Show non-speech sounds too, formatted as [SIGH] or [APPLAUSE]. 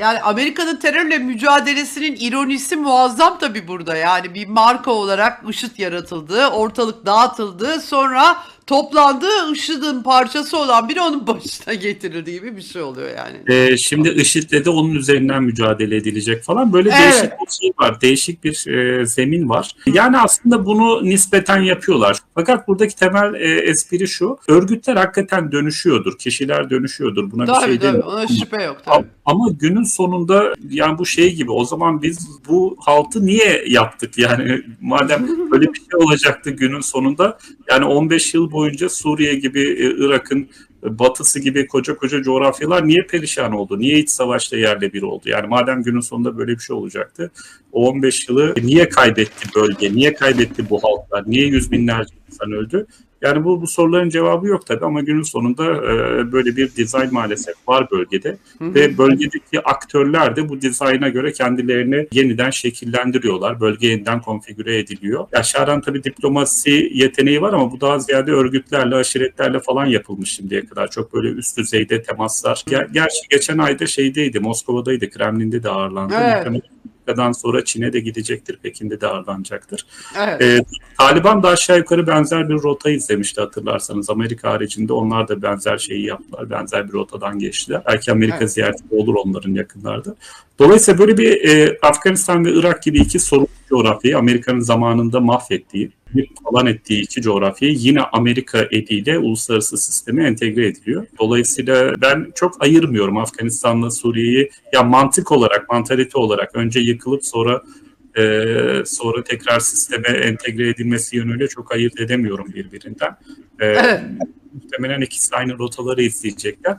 Yani Amerika'nın terörle mücadelesinin ironisi muazzam tabii burada. Yani bir marka olarak IŞİD yaratıldı, ortalık dağıtıldı, sonra toplandı, IŞİD'in parçası olan biri onun başına getirildi gibi bir şey oluyor yani. Ee, şimdi IŞİD'le de onun üzerinden mücadele edilecek falan. Böyle Evet. değişik bir şey var. Değişik bir e, zemin var. Yani aslında bunu nispeten yapıyorlar. Fakat buradaki temel e, espri şu. Örgütler hakikaten dönüşüyordur. Kişiler dönüşüyordur. Buna bir Tabii şey tabii ona şüphe yok tabii. Ama günün sonunda yani bu şey gibi o zaman biz bu haltı niye yaptık yani [LAUGHS] madem böyle bir şey olacaktı günün sonunda yani 15 yıl boyunca Suriye gibi e, Irak'ın e, batısı gibi koca koca coğrafyalar niye perişan oldu? Niye iç savaşta yerle bir oldu? Yani madem günün sonunda böyle bir şey olacaktı o 15 yılı niye kaybetti bölge? Niye kaybetti bu halklar? Niye yüz binlerce insan öldü? Yani bu, bu soruların cevabı yok tabii ama günün sonunda e, böyle bir dizayn maalesef var bölgede Hı hı. ve bölgedeki aktörler de bu dizayna göre kendilerini yeniden şekillendiriyorlar. Bölge yeniden konfigüre ediliyor. Ya Şaran tabii diplomasi yeteneği var ama bu daha ziyade örgütlerle, aşiretlerle falan yapılmış şimdiye kadar. Çok böyle üst düzeyde temaslar. Ger- gerçi geçen ayda şeydeydi, Moskova'daydı, Kremlin'de de ağırlandı. Evet. Muhtemelen Amerika'dan sonra Çin'e de gidecektir, Pekin'de de ağırlanacaktır. Evet. Ee, Taliban da aşağı yukarı benzer bir rota izlemişti hatırlarsanız. Amerika haricinde onlar da benzer şeyi yaptılar. Benzer bir rotadan geçtiler. Belki Amerika Evet. ziyareti olur onların yakınlarda. Dolayısıyla böyle bir e, Afganistan ve Irak gibi iki sorun coğrafyayı Amerika'nın zamanında mahvettiği, bir falan ettiği iki coğrafyayı yine Amerika eliyle uluslararası sisteme entegre ediliyor. Dolayısıyla ben çok ayırmıyorum Afganistan'la Suriye'yi. Ya mantık olarak, mantalite olarak önce yıkılıp sonra e, sonra tekrar sisteme entegre edilmesi yönüyle çok ayırt edemiyorum birbirinden. E, Evet. Muhtemelen ikisi aynı rotaları izleyecekler.